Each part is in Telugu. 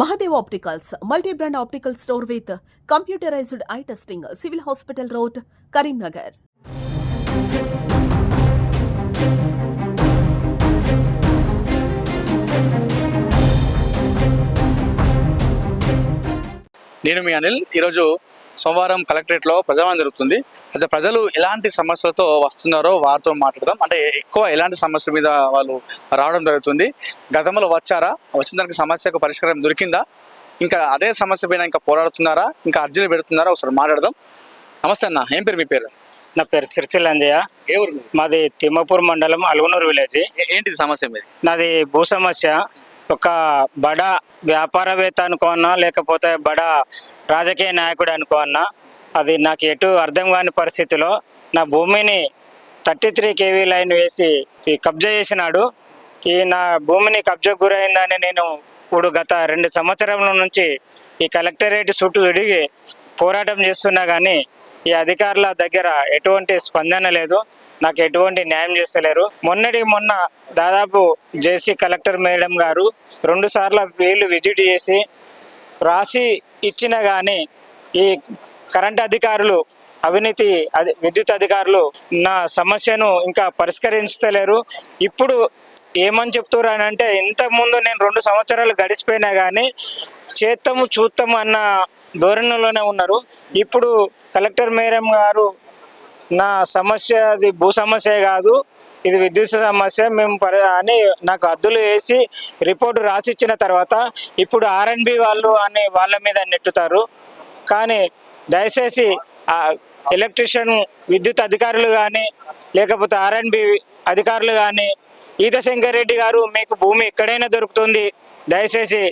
Mahadev opticals multi brand optical store with computerised eye testing civil hospital road Karimnagar. నేను మీ అనిల్. ఈరోజు సోమవారం కలెక్టరేట్లో ప్రజావాణి జరుగుతుంది. అయితే ప్రజలు ఎలాంటి సమస్యలతో వస్తున్నారో వారితో మాట్లాడదాం. అంటే ఎక్కువ ఎలాంటి సమస్యల మీద వాళ్ళు రావడం జరుగుతుంది. గతంలో వచ్చారా? వచ్చిన దానికి సమస్యకు పరిష్కారం దొరికిందా? ఇంకా అదే సమస్య పైన ఇంకా పోరాడుతున్నారా? ఇంకా అర్జీలు పెడుతున్నారా? ఒకసారి మాట్లాడదాం. నమస్తే అన్న ఏం పేరు మీ పేరు? నా పేరు సిరిసిల్ అంజయ్య. ఏ ఊరు మీది? తిమ్మపూర్ మండలం అలుగునూరు విలేజ్. ఏంటిది సమస్య మీది? నాది భూ సమస్య. ఒక బడ వ్యాపారవేత్త అనుకోన్నా లేకపోతే బడా రాజకీయ నాయకుడు అనుకోన్నా అది నాకు ఎటు అర్థం కాని పరిస్థితిలో నా భూమిని థర్టీ త్రీ కేవీ లైన్ వేసి ఈ కబ్జా చేసినాడు. ఈ నా భూమిని కబ్జా గురైందని నేను ఇప్పుడు గత రెండు సంవత్సరాల నుంచి ఈ కలెక్టరేట్ చుట్టూ తిరిగి పోరాటం చేస్తున్నా కానీ ఈ అధికారుల దగ్గర ఎటువంటి స్పందన లేదు. నాకు ఎటువంటి న్యాయం చేస్తలేరు. మొన్నటి మొన్న దాదాపు జేసీ కలెక్టర్ మేడం గారు రెండు సార్లు వీళ్ళు విజిట్ చేసి రాసి ఇచ్చిన కానీ ఈ కరెంట్ అధికారులు అవినీతి అధి విద్యుత్ అధికారులు నా సమస్యను ఇంకా పరిష్కరించలేరు. ఇప్పుడు ఏమని చెప్తున్నారు అని అంటే ఇంతకుముందు నేను రెండు సంవత్సరాలు గడిచిపోయినా కానీ చేత్తము చూస్తాము అన్న ధోరణిలోనే ఉన్నారు. ఇప్పుడు కలెక్టర్ మేడం గారు నా సమస్య అది భూ సమస్య కాదు ఇది విద్యుత్ సమస్య. మేము పరి అని నాకు అద్దులు వేసి రిపోర్టు రాసిచ్చిన తర్వాత ఇప్పుడు ఆర్ఎన్బి వాళ్ళు అని వాళ్ళ మీద నెట్టుతారు. కానీ దయచేసి ఆ ఎలక్ట్రిషియన్ విద్యుత్ అధికారులు కానీ లేకపోతే ఆర్ఎన్బి అధికారులు కానీ ఈత శంకర్ రెడ్డి గారు మీకు భూమి ఎక్కడైనా దొరుకుతుంది. దయచేసి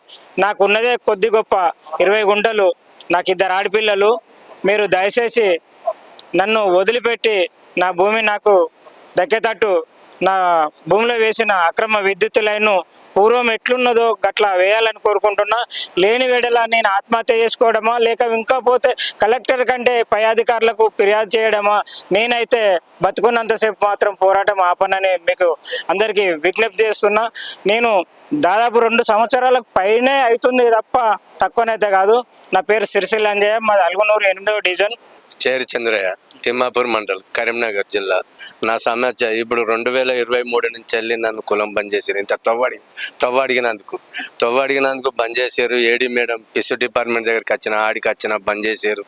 నాకు ఉన్నదే కొద్ది గొప్ప ఇరవై గుంటలు నాకు ఇద్దరు ఆడపిల్లలు. మీరు దయచేసి నన్ను వదిలిపెట్టి నా భూమి నాకు దక్కేటట్టు నా భూమిలో వేసిన అక్రమ విద్యుత్ లైన్ను పూర్వం ఎట్లున్నదో గట్లా వేయాలని కోరుకుంటున్నా. లేని వేడలా నేను ఆత్మహత్య చేసుకోవడమా? లేక ఇంకా పోతే కలెక్టర్ కంటే పై అధికారులకు ఫిర్యాదు చేయడమా? నేనైతే బతుకున్నంతసేపు మాత్రం పోరాటం ఆపనని మీకు అందరికీ విజ్ఞప్తి చేస్తున్నా. నేను దాదాపు రెండు సంవత్సరాలకు పైనే అవుతుంది తప్ప తక్కువనైతే కాదు. నా పేరు సిరిసిల్ అంజయ్య మాది అల్గునూరు ఎనిమిదవ డివిజన్. சரி తిమ్మాపూర్ మండల్ కరీంనగర్ జిల్లా. నా సమస్య ఇప్పుడు రెండు వేల ఇరవై మూడు నుంచి వెళ్ళి నన్ను కులం బంద్ చేశారు. ఇంత తవ్వడి తవ్వడిగినందుకు తవ్వడిగినందుకు బంద్ చేశారు. ఏడి మేడం పిసు డిపార్ట్మెంట్ దగ్గరికి వచ్చిన ఆడికి వచ్చిన బంద్ చేశారు.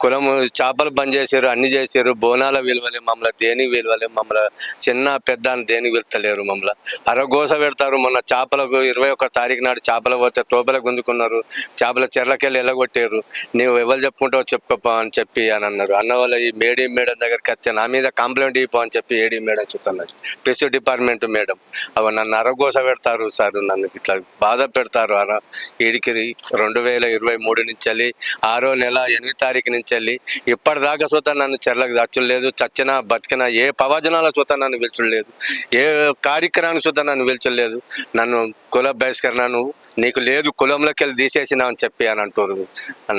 కులం చేపలు బంద్ చేశారు అన్ని చేశారు. బోనాల విలువలే మమ్మల్ని దేనికి విలువలే మమ్మల్ని చిన్న పెద్ద అని దేనికి వెళ్తలేరు మమ్మల్ని. అరగోస పెడతారు మొన్న చేపలకు ఇరవై ఒక తారీఖు నాడు చేపలు పోతే తోపల గుంజుకున్నారు. చేపల చెర్లకెళ్ళి ఎల్లగొట్టారు. నీవు ఎవరు చెప్పుకుంటావు చెప్పుకోపా అని చెప్పి అని అన్నారు. అన్న వాళ్ళ ఈ మేడి ఏడీ మేడం దగ్గరికి వస్తే నా మీద కంప్లైంట్ ఇవ్వో అని చెప్పి ఏడీ మేడం చెప్తున్నారు. పెసు డిపార్ట్మెంట్ మేడం. అవి నన్ను అరగోస పెడతారు సార్ నన్ను ఇట్లా బాధ పెడతారు. అర ఈడికి రెండు వేల ఇరవై మూడు నుంచి వెళ్ళి ఆరో నెల ఎనిమిది తారీఖు నుంచి వెళ్ళి ఇప్పటిదాకా చూత నన్ను చెర్లకు దచ్చులేదు చచ్చినా బతికినా ఏ ప్రవచనాల చూత నన్ను పిలుచులేదు. ఏ కార్యక్రమాన్ని చూత నన్ను పిలుచులేదు. నన్ను కుల బహిష్కరణను నీకు లేదు కులంలోకి వెళ్ళి తీసేసినా అని చెప్పి అని అంటారు.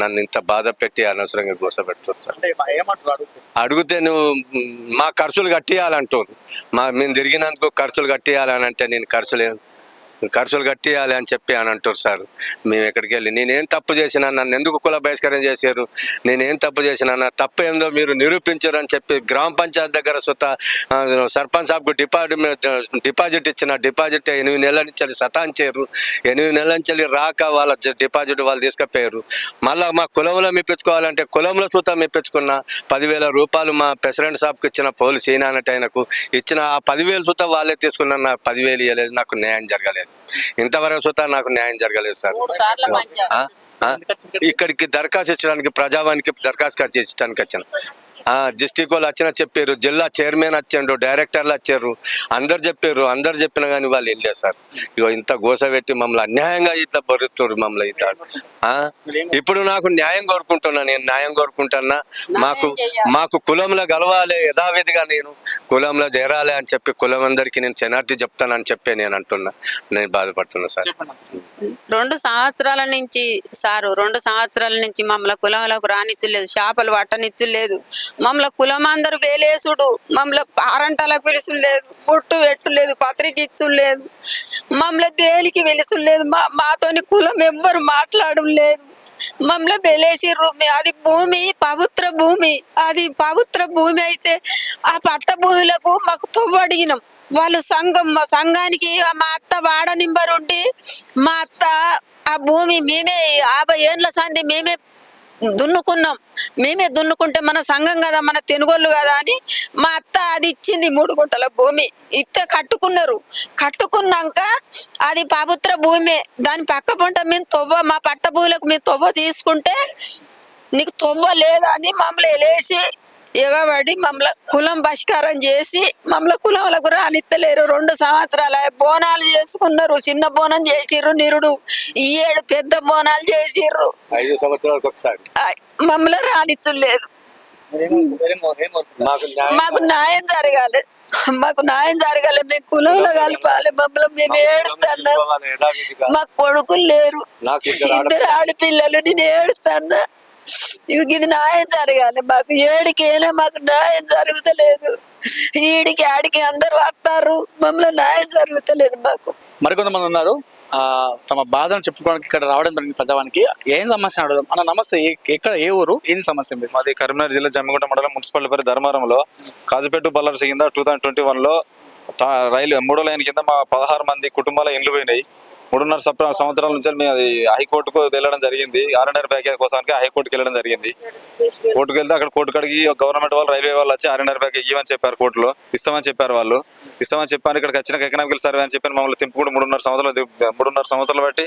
నన్ను ఇంత బాధ పెట్టి అనవసరంగా గోస పెడతారు సార్. అడుగుతే? నువ్వు మ్, మా ఖర్చులు కట్టియాలంటారు. మా మేము తిరిగినందుకు ఖర్చులు కట్టియాలని అంటే నేను ఖర్చులు ఖర్చులు కట్టియాలి అని చెప్పి అని అంటారు సార్. మేము ఎక్కడికి వెళ్ళి నేనేం తప్పు చేసినా నన్ను ఎందుకు కుల బహిష్కారం చేశారు? నేనేం తప్పు చేసినా నా తప్పు ఏందో మీరు నిరూపించారు అని చెప్పి గ్రామ పంచాయతీ దగ్గర సుత సర్పంచ్ సాబ్కు డిపాజిట్ డిపాజిట్ ఇచ్చిన డిపాజిట్ ఎనిమిది నెలల నుంచి సతాంచారు ఎనిమిది నెలల నుంచి వెళ్ళి రాక వాళ్ళ డిపాజిట్ వాళ్ళు తీసుకుపోయారు. మళ్ళీ మా కులంలో మెప్పించుకోవాలంటే కులంలో చూత మెప్పించుకున్న పదివేల రూపాయలు మా ప్రెసిడెంట్ సాబ్కి ఇచ్చిన పోలీస్ ఈనానట ఆయనకు ఇచ్చిన ఆ పదివేలు సుత వాళ్ళే తీసుకున్న నా పదివేలు ఇవ్వలేదు నాకు న్యాయం జరగలేదు. ఇంతవరకు సుత నాకు న్యాయం జరగలేదు సార్? ఇక్కడికి దరఖాస్తు ఇచ్చడానికి ప్రజావానికి దరఖాస్తు ఇచ్చడానికి వచ్చాను. డిస్టిక్ వాళ్ళు వచ్చినా చెప్పారు జిల్లా చైర్మన్ వచ్చాడు డైరెక్టర్లు వచ్చారు అందరు చెప్పారు అందరు చెప్పినా కానీ వాళ్ళు వెళ్ళలేదు సార్. ఇగో ఇంత గోస పెట్టి మమ్మల్ని అన్యాయంగా ఇట్లా బరుస్తారు మమ్మల్ని ఇట్లా. ఆ? ఇప్పుడు నాకు న్యాయం కోరుకుంటున్నా నేను న్యాయం కోరుకుంటున్నా. మాకు మాకు కులంలో గలవాలి యథావిధిగా నేను కులంలో చేరాలి అని చెప్పి కులం అందరికీ నేను చెనార్తి చెప్తానని చెప్పి నేను అంటున్నా. నేను బాధపడుతున్నా సార్. రెండు సంవత్సరాల నుంచి సారు రెండు సంవత్సరాల నుంచి మమ్మల్ని కులంలోకి రానిచ్చులేదు చేపలు పట్టనిచ్చులేదు మమ్మల్ని కులం వేలేసుడు మమ్మల్ని పారంటాలకు పిలుసుడు లేదు పుట్టు పెట్టు లేదు పత్రిక ఇచ్చుడు లేదు మమ్మల్ని దేనికి పిలుసుడు లేదు మా మాతోని కులం ఎవ్వరు మాట్లాడడం లేదు మమ్మల్ని వెలేసిర్రు అది భూమి పవిత్ర భూమి అది పవిత్ర భూమి అయితే ఆ పట్ట భూములకు మాకు తొవ్వడిగినాం వాళ్ళు సంఘం మా సంఘానికి మా అత్త వాడ నింబరుండి మా అత్త ఆ భూమి మేమే యాభై ఏండ్ల సంది మేమే దున్నుకున్నాం. మేమే దున్నుకుంటే మన సంఘం కదా మన తెనుగోళ్ళు కదా అని మా అత్త అది ఇచ్చింది మూడు గుంటల భూమి. ఇత్త కట్టుకున్నారు. కట్టుకున్నాక అది పవిత్ర భూమి. దాని పక్క పంట మేము తొవ్వ మా పట్ట భూములకు మేము తొవ్వ తీసుకుంటే నీకు తొవ్వ లేదా అని మమ్మల్ని లేచి ఎగబడి మమ్మల్ని కులం బహిష్కారం చేసి మమ్మల్ని కులంలకు రానిత్తలేరు. రెండు సంవత్సరాల బోనాలు చేసుకున్నారు. చిన్న బోనం చేసిర్రు నిరుడు. ఈ ఏడు పెద్ద బోనాలు చేసిర్రు. ఐదు సంవత్సరాలకు ఒకసారి. మమ్మల్ని రానిచ్చలేదు మాకు న్యాయం జరగాలి. మాకు న్యాయం జరగాలి. మేము కులంలో కలపాలి. మమ్మల్ని మేము ఏడుతున్నాం. మాకు కొడుకులు లేరు. ఇద్దరు ఆడపిల్లలు. నేను ఏడుతున్నా ఇది న్యాయం జరగాలి. మాకు ఏడికైనా మాకు న్యాయం జరుగుతలేదు. ఈడికి ఆడికి అందరు వస్తారు. మమ్మల్ని న్యాయం జరుగుతలేదు మాకు. మరికొంతమంది ఉన్నారు. ఆ, తమ బాధను చెప్పుకోవడానికి ఇక్కడ రావడం జరిగింది ప్రజావానికి. ఏం సమస్య అడుగుదాం? అన్న నమస్తే. ఏ- ఎక్కడ ఏ ఊరు? ఏం సమస్య మీరు మాది కరీంనగర్ జిల్లా జమ్మిగుంట మండలం మున్సిపాలిటీ పరిధి ధర్మారంలో కాజుపేట బల్లర్స్ కింద టూ థౌసండ్ ట్వంటీ వన్లో రైలు మూడో లైన్ కింద మా పదహారు మంది కుటుంబాల ఇండ్లు పోయినాయి. మూడున్నర సంవత్సరాల నుంచి మేము అది హైకోర్టుకు వెళ్ళడం జరిగింది. ఆర్ఎన్ఆర్ బ్యాగ్ కోసానికి హైకోర్టుకి వెళ్ళడం జరిగింది. కోర్టుకు వెళ్తే అక్కడ కోర్టు కాడికి గవర్నమెంట్ వాళ్ళు రైల్వే వాళ్ళు వచ్చి ఆర్ఎన్ఆర్ బ్యాగ్ ఇవ్వని చెప్పారు కోర్టులో. ఇస్తామని చెప్పారు వాళ్ళు. ఇస్తామని చెప్పారు ఇక్కడికి వచ్చిన ఎకనామికల్ సర్వే అని చెప్పి మమ్మల్ని తింపుకుంటూ మూడున్నర సంవత్సరాలు మూడున్నర సంవత్సరాలు బట్టి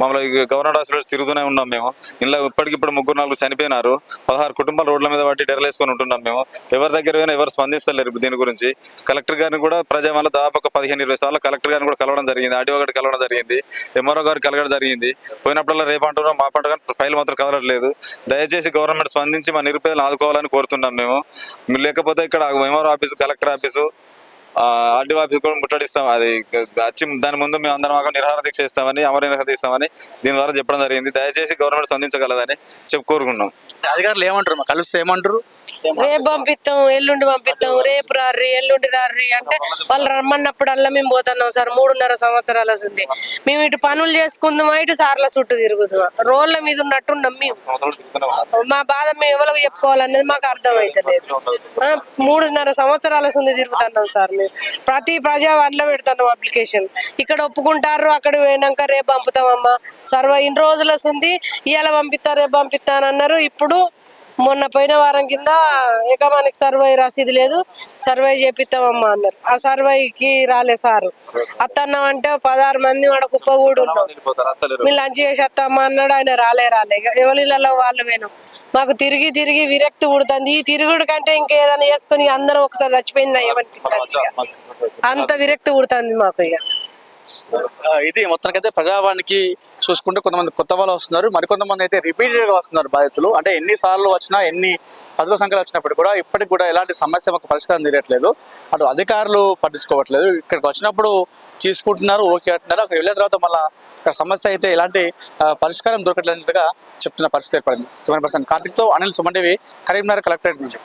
మమ్మల్ని గవర్నమెంట్ హాస్పిటల్ తిరుగుతూనే ఉన్నాం మేము. ఇంట్లో ఇప్పటికి ఇప్పుడు ముగ్గురు నాలుగు చనిపోయినారు. పదహారు కుటుంబాలు రోడ్ల మీద పట్టి డెరలేసుకొని ఉంటున్నాం మేము. ఎవరి దగ్గర పోయినా ఎవరు స్పందిస్తలేరు దీని గురించి. కలెక్టర్ గారిని కూడా ప్రజా మళ్ళీ దాదాపు ఒక పదిహేను ఇరవై సార్లు కలెక్టర్ గారిని కూడా కలవడం జరిగింది. ఆడియో గారిని కలవడం జరిగింది. ఎంఆర్ఓ గారు కలగడం జరిగింది. పోయినప్పుడల్లా రేపు అంటున్నాం మా పంట కానీ ఫైల్ మాత్రం కదలట్లేదు. దయచేసి గవర్నమెంట్ స్పందించి మా నిరుపేదలను ఆదుకోవాలని కోరుతున్నాం మేము. లేకపోతే ఇక్కడ MRO office collector office RDO office కూడా ముట్టడిస్తాం. అది వచ్చి దాని ముందు మేము అందరం ఆగం నిరహార దీక్ష చేస్తామని అమర నిరహార దీక్ష ఇస్తామని దీని ద్వారా చెప్పడం జరిగింది. దయచేసి గవర్నమెంట్ స్పందించగలదని చెప్పి కోరుకున్నాం అధికారులు ఏమంటారు? మా కలిస్తే ఏమంటారు? రేపు పంపిస్తాం ఎల్లుండి పంపిస్తాం రేపు రారి ఎల్లుండి రారి అంటే వాళ్ళు రమ్మన్నప్పుడల్లా మేము పోతున్నాం సార్ మూడున్నర సంవత్సరాల ఉంది మేము ఇటు పనులు చేసుకుందామా ఇటు సార్ల చుట్టూ తిరుగుతాం రోడ్ల మీద ఉన్నట్టున్నాం మేము. మా బాధ మేము ఎవరికి చెప్పుకోవాలనేది మాకు అర్థమైతలేదు. ఆ, మూడున్నర సంవత్సరాల ఉంది తిరుగుతున్నాం సార్ మేము ప్రతి ప్రజా వన్లో పెడతాను అప్లికేషన్. ఇక్కడ ఒప్పుకుంటారు అక్కడ పోయినాక రేపు పంపుతామమ్మా. సర్వ ఇన్ని రోజులు వస్తుంది ఇవాళ పంపిస్తా రేపు పంపిస్తానన్నారు ఇప్పుడు మొన్న పోయిన వారం కింద ఎకమానికి సర్వే రసీదు లేదు. సర్వే చేపిస్తామమ్మా అన్నారు. ఆ సర్వేకి రాలే సారు. అత్తన్నం అంటే పదహారు మంది వాడ కుప్ప కూడా ఉన్నాం. మీరు లంచ్ చేసి వస్తామా అన్నాడు ఆయన రాలే రాలే. ఇక ఎవరిళ్ళలో వాళ్ళు పోయినాం మాకు తిరిగి తిరిగి విరక్తి పుడుతుంది. ఈ తిరుగుడు కంటే ఇంకేదైనా చేసుకుని అందరం ఒకసారి చచ్చిపోయింది ఏమనిపిస్తుంది అంత విరక్తి పుడుతుంది మాకు ఇక. ఇది మొత్తానికైతే ప్రజావాణికి చూసుకుంటే కొంతమంది కొత్త వాళ్ళు వస్తున్నారు. మరికొంతమంది అయితే రిపీటెడ్గా వస్తున్నారు బాధితులు. అంటే ఎన్ని సార్లు వచ్చినా ఎన్ని పదుల సంఖ్యలు వచ్చినప్పుడు కూడా ఇప్పటికి కూడా ఎలాంటి సమస్య మాకు పరిష్కారం తీరట్లేదు అటు అధికారులు పట్టించుకోవట్లేదు. ఇక్కడికి వచ్చినప్పుడు తీసుకుంటున్నారు ఓకే అంటున్నారు. అక్కడ వెళ్ళిన తర్వాత మళ్ళీ ఇక్కడ సమస్య అయితే ఎలాంటి పరిష్కారం దొరకట్లేనట్టుగా చెప్తున్న పరిస్థితి ఏర్పడింది. కెమెరా పర్సన్ కార్తిక్తో అనిల్ సుమండేవి కరీంనగర్ కలెక్టరేట్ నుంచి